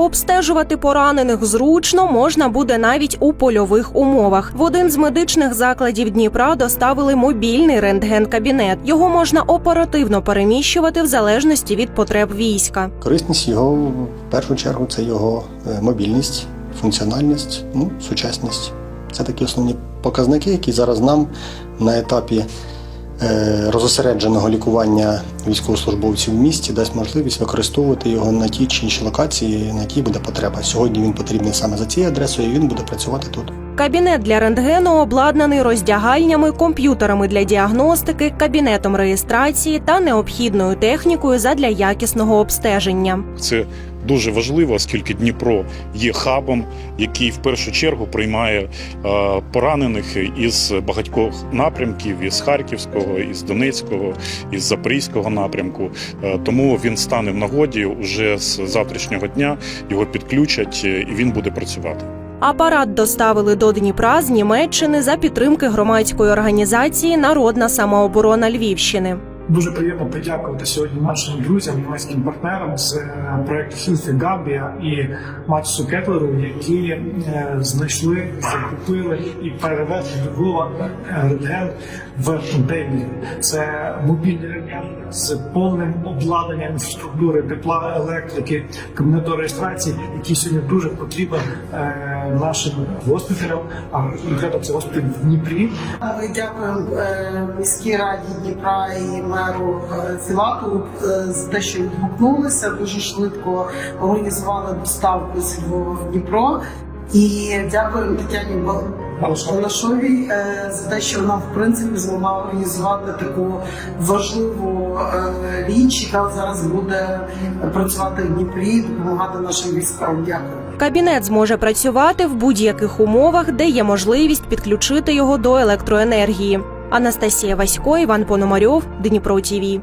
Обстежувати поранених зручно можна буде навіть у польових умовах. В один з медичних закладів Дніпра доставили мобільний рентген-кабінет. Його можна оперативно переміщувати в залежності від потреб війська. Корисність його в першу чергу це його е, мобільність, функціональність, ну, сучасність. Це такі основні показники, які зараз нам на етапі розосередженого лікування військовослужбовців в місті дасть можливість використовувати його на тій чи іншій локації, на якій буде потреба. Сьогодні він потрібний саме за цією адресою, і він буде працювати тут. Кабінет для рентгену обладнаний роздягальнями, комп'ютерами для діагностики, кабінетом реєстрації та необхідною технікою задля якісного обстеження. Це дуже важливо, оскільки Дніпро є хабом, який в першу чергу приймає е, поранених із багатьох напрямків із Харківського, із Донецького, із Запорізького напрямку. Е, тому він стане в нагоді уже з завтрашнього дня. Його підключать е, і він буде працювати. Апарат доставили до Дніпра з Німеччини за підтримки громадської організації Народна самооборона Львівщини. Дуже приємно подякувати сьогодні нашим друзям, німецьким партнерам з е, проекту Хілфі Габія і Матсу Кетлеру, які е, знайшли, закупили і перевезли до Львова е, рентген в контейнері. Це мобільний рентген з повним обладнанням інфраструктури, тепла, електрики, кабінету реєстрації, який сьогодні дуже потрібен нашим госпіталям, а конкретно це госпіталь в Дніпрі. Е, міській раді Дніпра і меру е, Філатову е, те, що відгукнулися. Дуже швидко організували доставку з Львова в Дніпро. І дякуємо Тетяні Бал- Балашовій е, за те, що вона в принципі змогла організувати таку важливу е, річ, яка зараз буде працювати в Дніпрі, допомагати нашим військовим. Дякую. Кабінет зможе працювати в будь-яких умовах, де є можливість підключити його до електроенергії. Анастасія Васько, Іван Пономарьов, Дніпро ТІВІ.